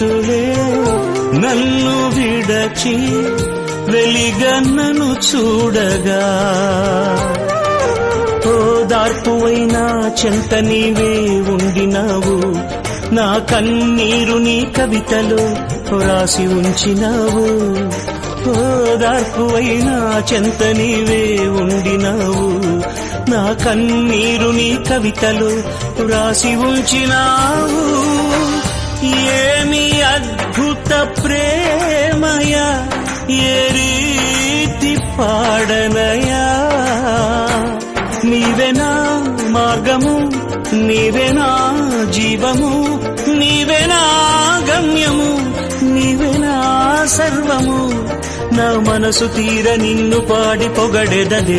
ప్రాణహితులే నన్ను విడచి వెలిగన్నను చూడగా. ఓదార్పువైనా చెంత నీవే ఉండినావు. నా కన్నీరు నీ కవితలో రాసి ఉంచినావు. ఓదార్పువైనా చెంత నీవే ఉండినావు. నా కన్నీరు నీ కవితలో రాసి ఉంచినావు. అద్భుత ప్రేమయ ఏ రీతి పాడనయా. నీవెనా మార్గము నీవెనా జీవము నీవెనా గమ్యము నీవెనా సర్వము. నా మనసు తీర నిన్ను పాడి పొగడెదలే.